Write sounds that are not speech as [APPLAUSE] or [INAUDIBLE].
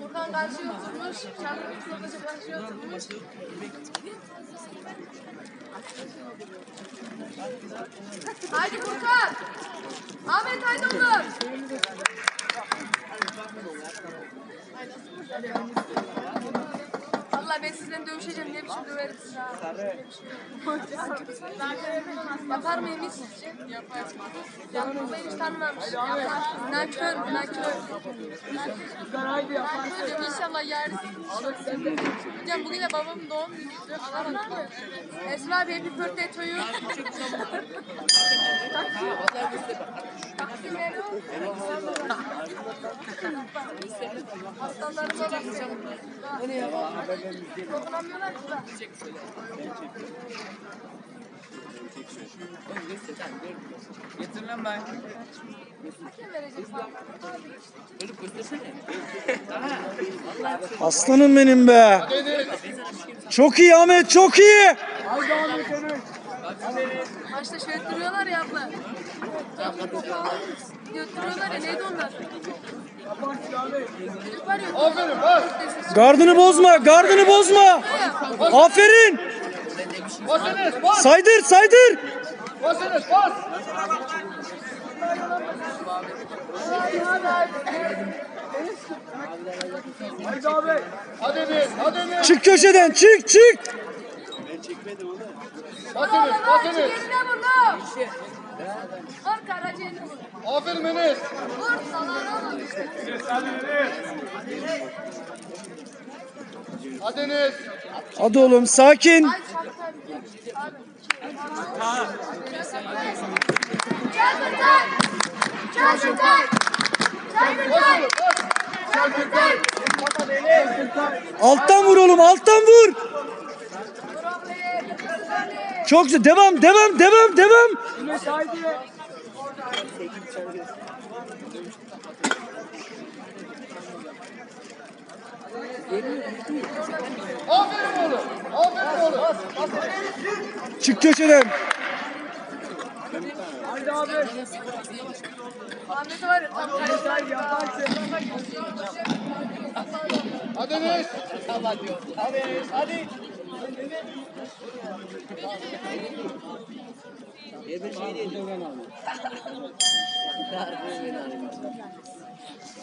Buradan karşıya oturmuş, çarpık. Haydi Furkan! Ahmet haydi! Vallahi ben sizden dövüşeceğim ne biçim döverim sizi. Yapar mıyım hiç sizce? Canım beni hiç tanımamış. Yapar. Nankör, nankör. Nankör inşallah yarın. Hocam bugün de babamın doğum günüydü. Alamadım. Esra abi happy birthday to you. [LAUGHS] Taksimleri o. Hastalarıma bakıyorum. Dokunamıyorlar ki da. Getir lan ben. Çocuk göstersene. Aslanım benim be. Çok iyi Ahmet çok iyi. Maçta şöyle duruyorlar ya abla. Götürüyorlar ya neydi onlar? Aferin bas. Gardını bozma gardını bozma. Aferin. Saydır saydır. Çık köşeden çık çık. Basınız, basınız. Yerine vur lan. Vur karaciğerini vur. Aferin Enes. Vur salağına vur. Hadi oğlum sakin. Ay çarptı. Çarpıtay. Çarpıtay. Çarpıtay. Çarpıtay. Alttan vur oğlum alttan vur. Çok güzel devam devam devam devam. Aferin oğlum. Aferin oğlum. Çık köşeden. Ahmet var ya tam Hadi Enes. That really not.